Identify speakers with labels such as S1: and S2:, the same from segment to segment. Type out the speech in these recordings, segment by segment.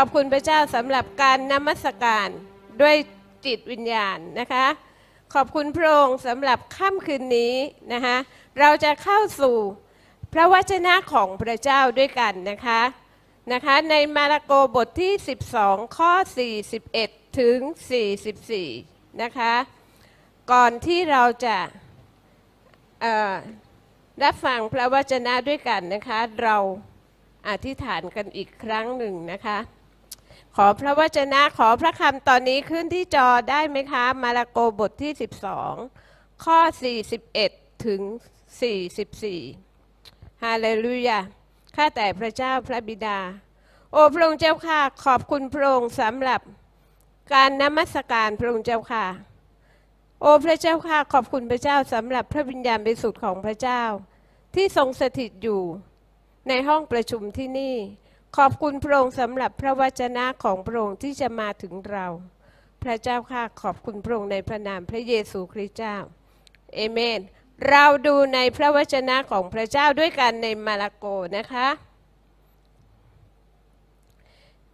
S1: อบคุณพระเจ้าสำหรับการนมัสการด้วยจิตวิญญาณนะคะ ขอบคุณพระองค์สำหรับค่ำคืนนี้นะคะเราจะเข้าสู่พระวจนะของพระเจ้าด้วยกันนะคะนะคะในมาระโกบทที่ 12 ข้อ 41 ถึง 44 นะคะ ก่อนที่เราจะรับฟังพระวจนะด้วยกันนะคะ เราอธิษฐานกันอีกครั้งหนึ่งนะคะ ขอพระวจนะขอพระคำตอนนี้ขึ้นที่จอได้ไหมคะ มาระโกบทที่ 12 ข้อ 41 ถึง 44 ฮาเลลูยา ข้าแต่พระเจ้าพระบิดา โอพระองค์เจ้าค่ะ ขอบคุณพระองค์สำหรับการนมัสการพระองค์เจ้าค่ะ โอพระเจ้าค่ะ ขอบคุณพระเจ้าสำหรับพระวิญญาณบริสุทธิ์ของพระเจ้า ที่ทรงสถิตอยู่ในห้องประชุมที่นี่ ขอบคุณพระองค์สำหรับพระวจนะของพระองค์ที่จะมาถึงเรา พระเจ้าค่ะขอบคุณพระองค์ในพระนามพระเยซูคริสต์เจ้าเอเมน เราดูในพระวจนะของพระเจ้าด้วยกันในมาระโกนะคะ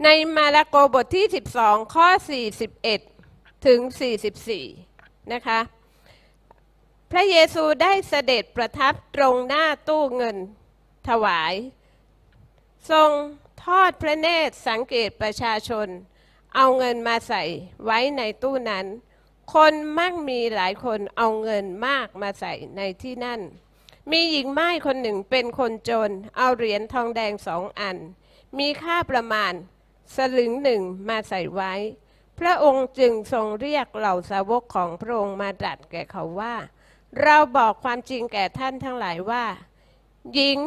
S1: ในมาระโกบทที่ 12 ข้อ 41 ถึง 44 นะคะ พระเยซูได้เสด็จประทับตรงหน้าตู้เงินถวาย ทรง ทอดพระเนตรสังเกตประชาชน เอาเงินมาใส่ไว้ในตู้นั้น คนมั่งมีหลายคนเอาเงินมากมาใส่ในที่นั่น มีหญิงไม้คนหนึ่งเป็นคนจน เอาเหรียญทองแดงสองอัน มีค่าประมาณสลึงหนึ่งมาใส่ไว้ พระองค์จึงทรงเรียกเหล่าสาวกของพระองค์มาตรัสแก่เขาว่า เราบอกความจริงแก่ท่านทั้งหลายว่า หญิง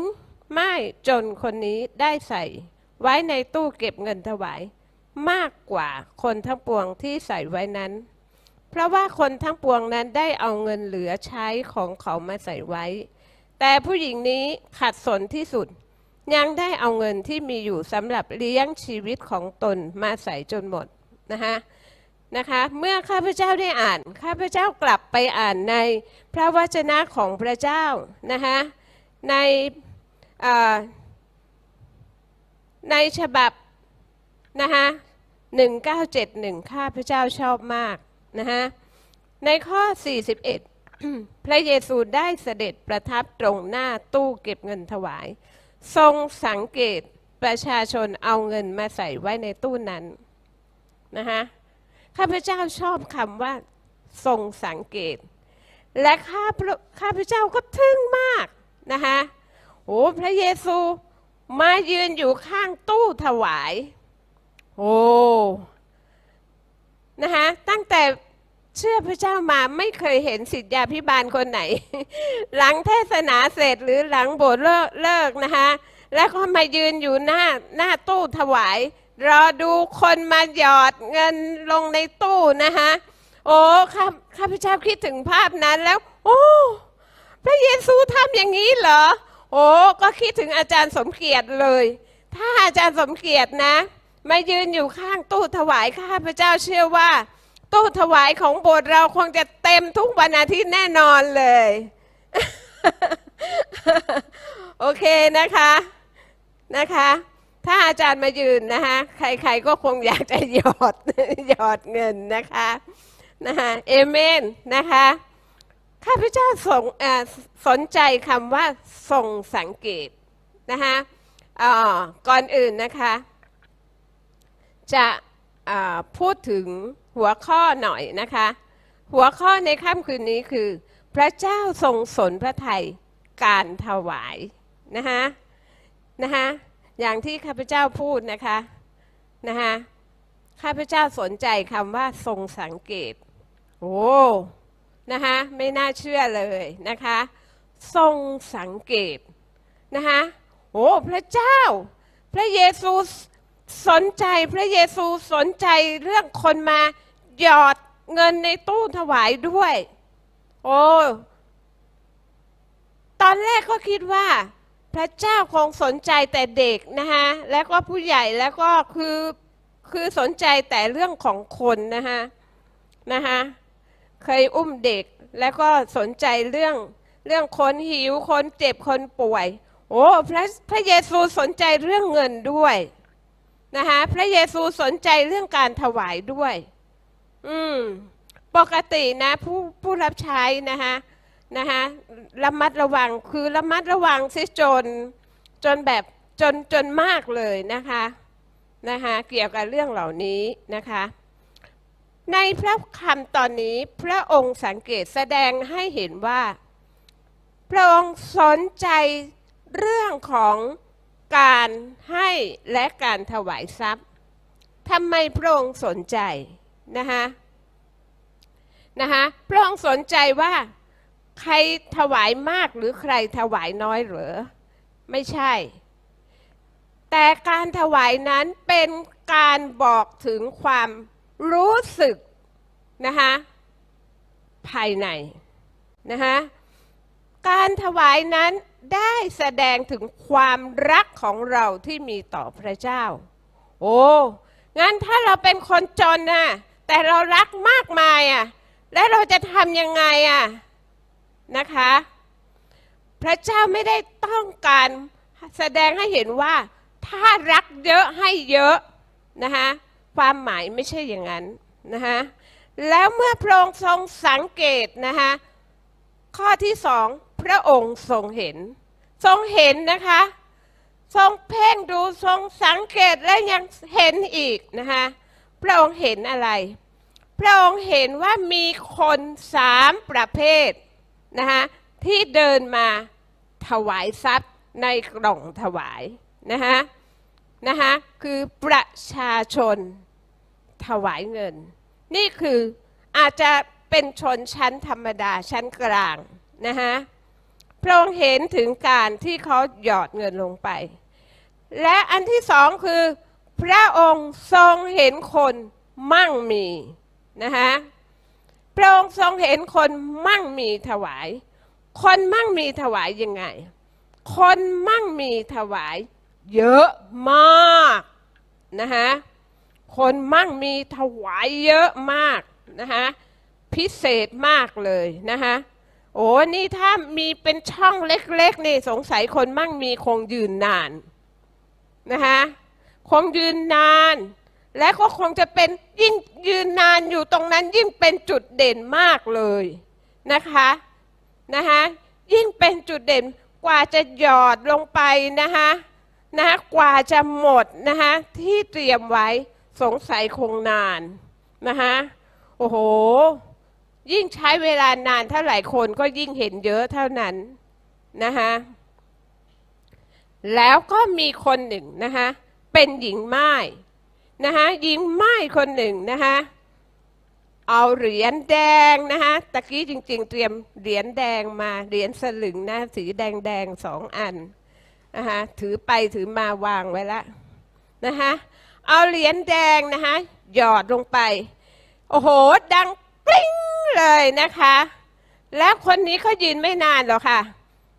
S1: ไม้จนคนนี้ได้ใส่ ไว้ในตู้เก็บเงินถวาย มากกว่าคนทั้งปวงที่ใส่ไว้นั้น เพราะว่าคนทั้งปวงนั้นได้เอาเงินเหลือใช้ของเขามาใส่ไว้ แต่ผู้หญิงนี้ขัดสนที่สุด ยังได้เอาเงินที่มีอยู่สำหรับเลี้ยงชีวิตของตนมาใส่จนหมดนะคะนะคะเมื่อข้าพเจ้าได้อ่าน ข้าพเจ้ากลับไปอ่านในพระวจนะของพระเจ้านะคะใน ในฉบับนะคะ1971 ข้าพเจ้าชอบมากนะคะในข้อ 41 พระเยซูได้เสด็จประทับตรงหน้าตู้เก็บเงินถวาย ทรงสังเกตประชาชนเอาเงินมาใส่ไว้ในตู้นั้นนะคะข้าพเจ้าชอบคำว่า ทรงสังเกต และข้าพระข้าพเจ้าก็ทึ่งมากนะคะโอ้พระเยซู มายืนอยู่ข้างตู้ถวาย โอ้นะคะตั้งแต่เชื่อพระเจ้ามาไม่เคยเห็นสิทธยาพิบาลคนไหน หลังเทศนาเสร็จหรือหลังโบสถ์เลิกเลิกนะคะแล้วก็มายืนอยู่หน้าหน้าตู้ถวาย รอดูคนมาหยอดเงินลงในตู้นะคะโอ้ข้าข้าพเจ้าคิดถึงภาพนั้นแล้ว โอ้พระเยซูทำอย่างนี้เหรอ โอ้ก็คิดถึงอาจารย์สมเกียรติเลย ถ้าอาจารย์สมเกียรตินะมายืนอยู่ข้างตู้ถวายข้าพเจ้าเชื่อว่า ตู้ถวายของโบสถ์เราคงจะเต็มทุกวันอาทิตย์แน่นอนเลย โอเคนะคะนะคะ ถ้าอาจารย์มายืนนะคะใครๆก็คงอยากจะหยอดหยอดเงินนะคะนะคะเอเมนนะคะ ข้าพเจ้าสงสนใจคำว่าทรงสังเกตนะคะก่อนอื่นนะคะ จะพูดถึงหัวข้อหน่อยนะคะ หัวข้อในค่ำคืนนี้คือ พระเจ้าทรงสนพระทัยการถวายนะคะนะคะอย่างที่ข้าพเจ้าพูดนะคะนะคะข้าพเจ้าสนใจคำว่าทรงสังเกต โอ้ นะคะไม่น่าเชื่อเลยนะคะ ทรงสังเกตนะคะโอ้พระเจ้า พระเยซูสนใจพระเยซูสนใจเรื่องคนมาหยอดเงินในตู้ถวายด้วย โอ้ตอนแรกก็คิดว่า พระเจ้าคงสนใจแต่เด็กนะคะแล้วก็ผู้ใหญ่แล้วก็คือคือสนใจแต่เรื่องของคนนะคะนะคะ เคยอุ้มเด็กแล้วก็สนใจเรื่องเรื่องคนหิวคนเจ็บคนป่วย โอ้พระพระเยซูสนใจเรื่องเงินด้วยนะคะพระเยซูสนใจเรื่องการถวายด้วย อืม ปกตินะผู้ผู้รับใช้นะคะนะคะระมัดระวังคือระมัดระวังซิจน จนแบบจนจนมากเลยนะคะนะคะเกี่ยวกับเรื่องเหล่านี้นะคะ ในพระคำตอนนี้พระองค์สังเกตแสดงให้เห็นว่า พระองค์สนใจเรื่องของการให้และการถวายทรัพย์ทำไมพระองค์สนใจนะคะนะคะพระองค์สนใจว่าใครถวายมากหรือใครถวายน้อยเหรือไม่ใช่ แต่การถวายนั้นเป็นการบอกถึงความ รู้สึกนะคะภายในนะคะการถวายนั้นได้แสดงถึงความรักของเราที่มีต่อพระเจ้า โอ้งั้นถ้าเราเป็นคนจนนะแต่เรารักมากมายอะแล้วเราจะทำยังไงอะนะคะ พระเจ้าไม่ได้ต้องการแสดงให้เห็นว่า ถ้ารักเยอะให้เยอะนะคะ ความหมายไม่ใช่อย่างนั้นนะคะแล้วเมื่อพระองค์ทรงสังเกตนะคะข้อที่สองพระองค์ทรงเห็น ทรงเห็นนะคะ ทรงเพ่งดูทรงสังเกตและยังเห็นอีกนะคะพระองค์เห็นอะไร พระองค์เห็นว่ามีคนสามประเภทนะคะที่เดินมาถวายทรัพย์ในกล่องถวายนะคะนะคะคือประชาชน ถวายเงิน นี่คืออาจจะเป็นชนชั้นธรรมดาชั้นกลางนะคะพระองค์เห็นถึงการที่เขาหยอดเงินลงไป และอันที่สองคือ พระองค์ทรงเห็นคนมั่งมีนะคะพระองค์ทรงเห็นคนมั่งมีถวาย คนมั่งมีถวายยังไง คนมั่งมีถวายเยอะมากนะคะ คนมั่งมีถวายเยอะมากนะคะพิเศษมากเลยนะคะโอ้นี่ถ้ามีเป็นช่องเล็กๆนี่สงสัยคนมั่งมีคงยืนนานนะคะคงยืนนาน และก็คงจะเป็นยิ่งยืนนานอยู่ตรงนั้นยิ่งเป็นจุดเด่นมากเลยนะคะนะคะยิ่งเป็นจุดเด่นกว่าจะหยอดลงไปนะคะนะคะกว่าจะหมดนะคะที่เตรียมไว้ สงสัยคงนานนะคะโอ้โห ยิ่งใช้เวลานานเท่าไหร่คนก็ยิ่งเห็นเยอะเท่านั้นนะคะแล้วก็มีคนหนึ่งนะคะเป็นหญิงไม้นะคะหญิงไม้คนหนึ่งนะคะเอาเหรียญแดงนะคะตะกี้จริง ๆ เตรียมเหรียญแดงมาเหรียญสลึงนะสีแดงๆสองอันนะคะถือไปถือมาวางไว้ละนะคะ เอาเหรียญแดงนะคะ หยอดลงไป โอ้โห ดังกริ้งเลยนะคะ แล้วคนนี้เขายืนไม่นานหรอกค่ะ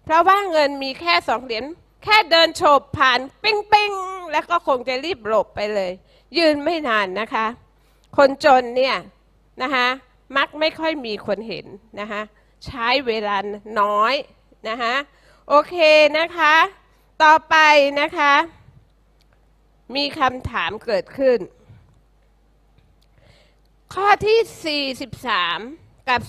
S1: เพราะว่าเงินมีแค่สองเหรียญแค่เดินโฉบผ่านปิ้งปิ้งแล้วก็คงจะรีบหลบไปเลย ยืนไม่นานนะคะ คนจนเนี่ยนะคะมักไม่ค่อยมีคนเห็นนะคะใช้เวลาน้อยนะคะโอเคนะคะ ต่อไปนะคะ มีคำถามเกิดขึ้น ข้อที่ 43 กับ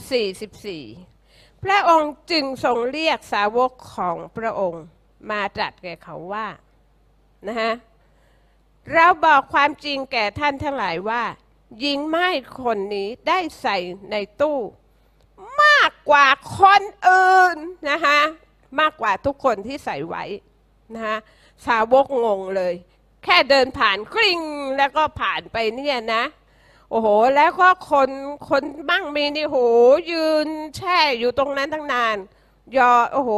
S1: 44 พระองค์จึงทรงเรียกสาวกของพระองค์มาตรัสแก่เขาว่านะฮะเราบอกความจริงแก่ท่านทั้งหลายว่าหญิงไม้คนนี้ได้ใส่ในตู้ มากกว่าคนอื่นนะคะมากกว่าทุกคนที่ใส่ไว้นะคะสาวกงงเลย แค่เดินผ่านกริ้งแล้วก็ผ่านไปเนี่ยนะ โอ้โห แล้วก็คนคนมั่งมีนี่โหยืนแช่อยู่ตรงนั้นตั้งนานยอโอ้โห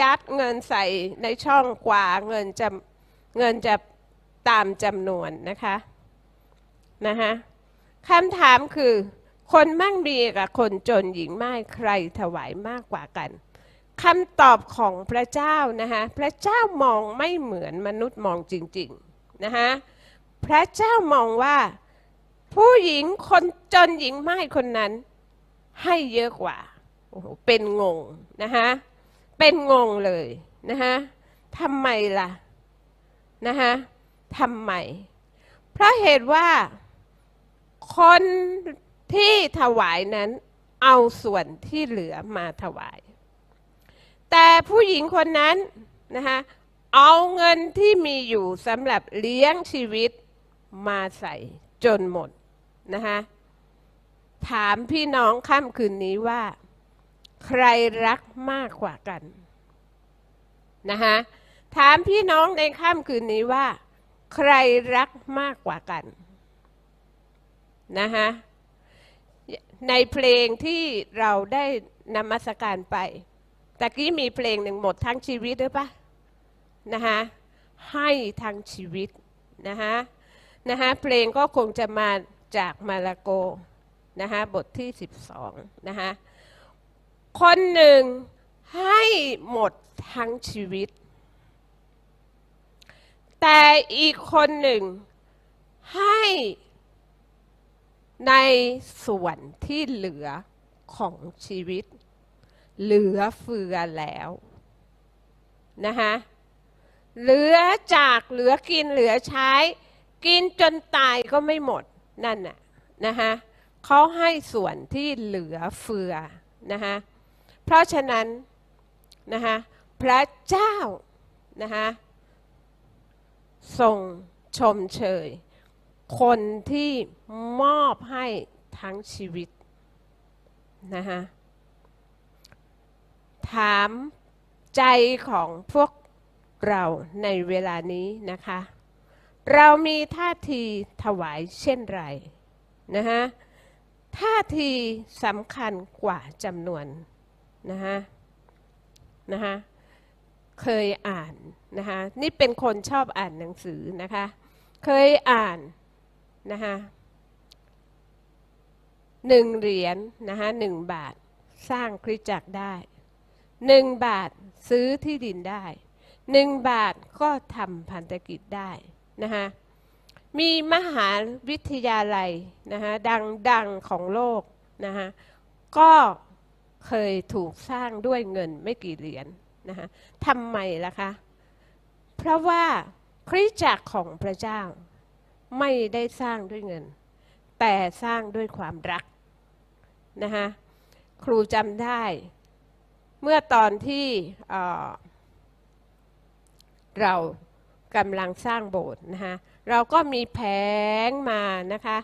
S1: ยัดเงินใส่ในช่องกว่าเงินจะเงินจะตามจำนวนนะคะนะคะคำถามคือ คนมั่งมีกับคนจนหญิงไม้ใครถวายมากกว่ากันคำตอบของพระเจ้านะคะพระเจ้ามองไม่เหมือนมนุษย์มองจริง ๆ นะคะพระเจ้ามองว่า ผู้หญิงคนจนหญิงไม้คนนั้น ให้เยอะกว่าโอ้โหเป็นงงนะคะเป็นงงเลยนะคะทำไมล่ะนะคะทำไม เพราะเหตุว่า คนที่ถวายนั้นเอาส่วนที่เหลือมาถวาย แต่ผู้หญิงคนนั้นนะคะ เอาเงินที่มีอยู่สำหรับเลี้ยงชีวิตมาใส่จนหมดนะคะถามพี่น้องค่ำคืนนี้ว่า ใครรักมากกว่ากันนะคะถามพี่น้องในค่ำคืนนี้ว่า ใครรักมากกว่ากันนะคะในเพลงที่เราได้นำมาสการไปตะกี้มีเพลงหนึ่งหมดทั้งชีวิตหรือปะ นะคะให้ทั้งชีวิตนะคะนะคะเพลงก็คงจะมาจากมาลาโกนะคะบทที่ 12นะคะคนหนึ่งให้หมดทั้งชีวิต แต่อีกคนหนึ่งให้ในส่วนที่เหลือของชีวิต เหลือเฟือแล้วนะคะ เหลือจากเหลือกินเหลือใช้ กินจนตายก็ไม่หมดนั่นน่ะนะคะเขาให้ส่วนที่เหลือเฟือนะคะเพราะฉะนั้นนะคะพระเจ้านะคะทรงชมเชย คนที่มอบให้ทั้งชีวิตนะคะถามใจของพวก เราในเวลานี้นะคะ เรามีท่าทีถวายเช่นไรนะคะท่าทีสำคัญกว่าจำนวนนะคะนะคะเคยอ่านนะคะนี่เป็นคนชอบอ่านหนังสือนะคะเคยอ่านนะคะหนึ่งเหรียญนะคะหนึ่งบาทสร้างคริสตจักรได้หนึ่งบาทซื้อที่ดินได้ หนึ่งบาทก็ทำพันธกิจได้นะคะมีมหาวิทยาลัยนะคะดังๆของโลกนะคะก็เคยถูกสร้างด้วยเงินไม่กี่เหรียญนะคะทำไมล่ะคะ เพราะว่าคริสตจักรของพระเจ้าไม่ได้สร้างด้วยเงิน แต่สร้างด้วยความรักนะคะครูจำได้ เมื่อตอนที่ เรากำลังสร้างโบสถ์นะคะเราก็มีแผงมานะคะ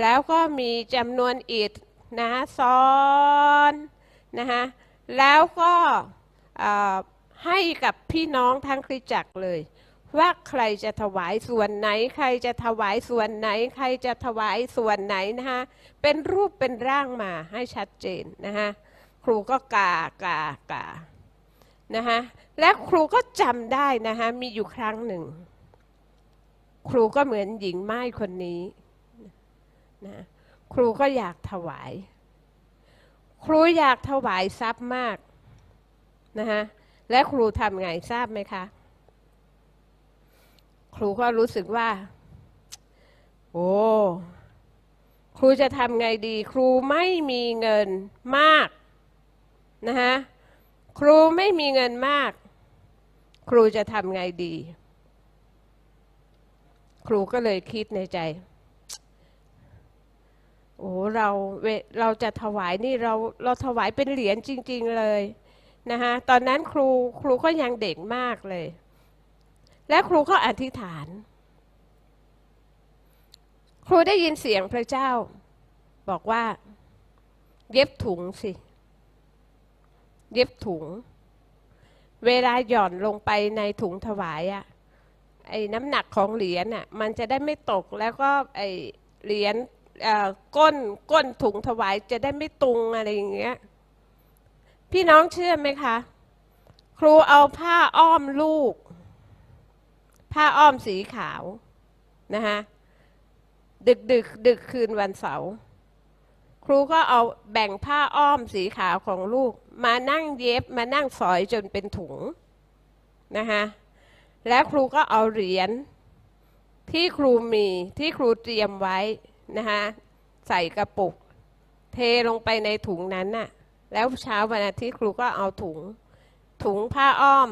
S1: แล้วก็มีจำนวนอิฐนะคะซ้อนนะคะแล้วก็ให้กับพี่น้องทั้งคริสตจักรเลย ว่าใครจะถวายส่วนไหน ใครจะถวายส่วนไหน ใครจะถวายส่วนไหนนะคะเป็นรูปเป็นร่างมาให้ชัดเจนนะคะครูก็กากากา นะคะและครูก็จำได้นะคะมีอยู่ครั้งหนึ่ง ครูก็เหมือนหญิงไม้คนนี้นะครูก็อยากถวาย ครูอยากถวายทรัพย์มากนะคะและครูทำไงทราบไหมคะ ครูก็รู้สึกว่า โอ้ครูจะทำไงดี ครูไม่มีเงินมากนะคะ ครูไม่มีเงินมาก ครูจะทำไงดี ครูก็เลยคิดในใจ โอ้เราเวเราจะถวายนี่เราเราถวายเป็นเหรียญจริง ๆเลยนะคะตอนนั้นครูครูก็ยังเด็กมากเลย และครูก็อธิษฐาน ครูได้ยินเสียงพระเจ้า บอกว่า เย็บถุงสิ เย็บถุง เวลาหย่อนลงไปในถุงถวายอะไอ้น้ำหนักของเหรียญอะมันจะได้ไม่ตกแล้วก็ไอ้เหรียญก้นก้นถุงถวายจะได้ไม่ตุงอะไรอย่างเงี้ย พี่น้องเชื่อไหมคะ ครูเอาผ้าอ้อมลูก ผ้าอ้อมสีขาวนะคะดึกดึกดึกคืนวันเสาร์ครูก็เอาแบ่งผ้าอ้อมสีขาวของลูก มานั่งเย็บมานั่งสอยจนเป็นถุงนะคะแล้วครูก็เอาเหรียญที่ครูมีที่ครูเตรียมไว้นะคะใส่กระปุก เทลงไปในถุงนั้นน่ะแล้วเช้าวันอาทิตย์ครูก็เอาถุง ถุงผ้าอ้อม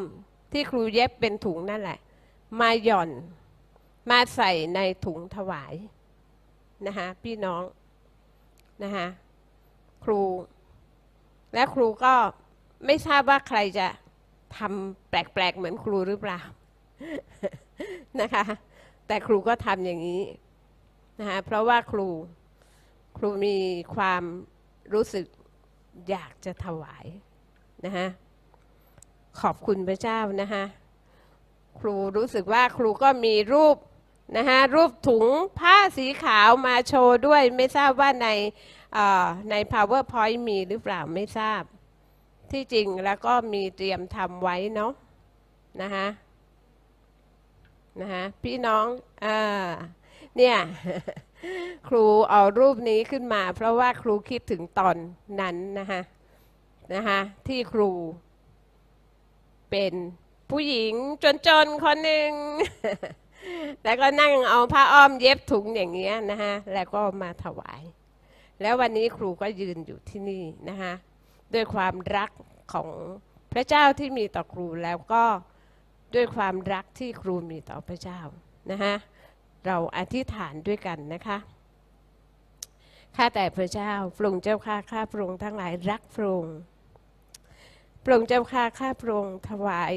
S1: ที่ครูเย็บเป็นถุงนั่นแหละ มาหย่อนมาใส่ในถุงถวายนะคะพี่น้องนะคะครู และครูก็ไม่ทราบว่าใครจะทำแปลกๆเหมือนครูหรือเปล่านะคะ แต่ครูก็ทำอย่างนี้นะคะเพราะว่าครูครูมีความรู้สึกอยากจะถวายนะคะขอบคุณพระเจ้านะคะครูรู้สึกว่าครูก็มีรูปนะคะรูปถุงผ้าสีขาวมาโชว์ด้วย ไม่ทราบว่าใน ใน powerpoint มีหรือเปล่าไม่ทราบ ที่จริงแล้วก็มีเตรียมทำไว้เนาะนะคะนะคะพี่น้องอ่าเนี่ย ครูเอารูปนี้ขึ้นมา เพราะว่าครูคิดถึงตอนนั้นนะคะนะคะที่ครูเป็นผู้หญิงจนๆ คนหนึ่ง แล้วก็นั่งเอาผ้าอ้อมเย็บถุงอย่างเงี้ยนะคะแล้วก็มาถวาย แล้ววันนี้ครูก็ยืนอยู่ที่นี่นะคะด้วยความรักของพระเจ้าที่มีต่อครูแล้วก็ด้วยความรักที่ครูมีต่อพระเจ้านะคะเราอธิษฐานด้วยกันนะคะข้าแต่พระเจ้าพระองค์เจ้าข้าข้าพระองค์ทั้งหลายรักพระองค์พระองค์เจ้าข้าข้าพระองค์ถวาย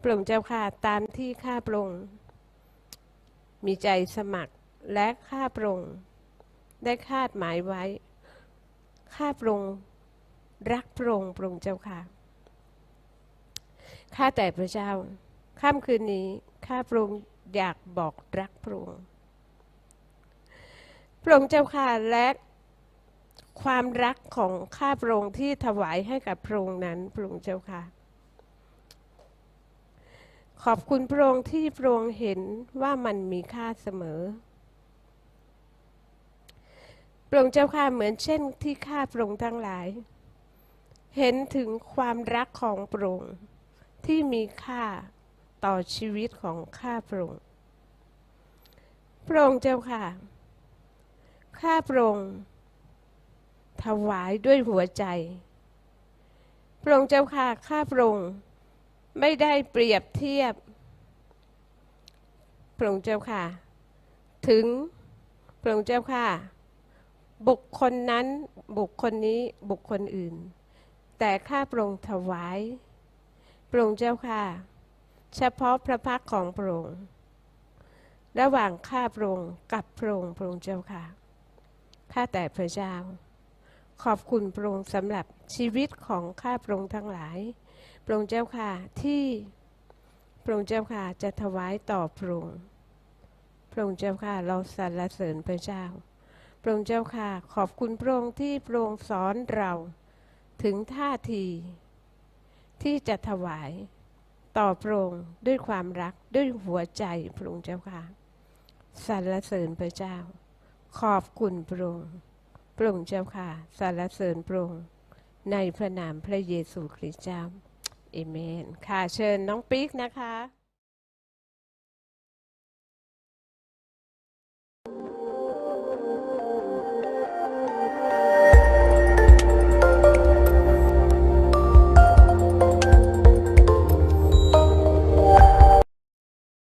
S1: พระองค์เจ้าข้าตามที่ข้าพระองค์มีใจสมัคร และข้าพระองค์ได้คาดหมายไว้ ข้าพระองค์รักพระองค์พระองค์เจ้าค่ะ ข้าแต่พระเจ้า ค่ำคืนนี้ข้าพระองค์อยากบอกรักพระองค์ พระองค์เจ้าค่ะและความรักของข้าพระองค์ที่ถวายให้กับพระองค์นั้นพระองค์เจ้าค่ะ ขอบคุณพระองค์ที่พระองค์เห็นว่ามันมีค่าเสมอ พระองค์เจ้าค่ะเหมือนเช่นที่ข้าพระองค์ทั้งหลาย เห็นถึงความรักของพระองค์ที่มีค่าต่อชีวิตของข้าพระองค์พระองค์เจ้าค่ะ ข้าพระองค์ถวายด้วยหัวใจ พระองค์เจ้าค่ะ ข้าพระองค์ไม่ได้เปรียบเทียบ พระองค์เจ้าค่ะ ถึง พระองค์เจ้าค่ะ บุคคลนั้นบุคคลนี้บุคคลอื่น แต่ข้าพระองค์ถวายพระองค์เจ้าค่ะ เฉพาะพระพักของพระองค์ระหว่างข้าพระองค์กับพระองค์พระองค์เจ้าค่ะข้าแต่พระเจ้า ขอบคุณพระองค์สำหรับชีวิตของข้าพระองค์ทั้งหลายพระองค์เจ้าค่ะที่พระองค์เจ้าค่ะจะถวายต่อพระองค์พระองค์เจ้าค่ะเราสรรเสริญพระเจ้า พระองค์เจ้าค่ะ ขอบคุณพระองค์ที่พระองค์สอนเราถึงท่าที ที่จะถวายต่อพระองค์ด้วยความรักด้วยหัวใจพระองค์เจ้าค่ะสรรเสริญพระเจ้า ขอบคุณพระองค์พระองค์เจ้าค่ะสรรเสริญพระองค์ในพระนามพระเยซูคริสต์เจ้าเอเมน ค่ะเชิญน้องปิ๊กนะคะ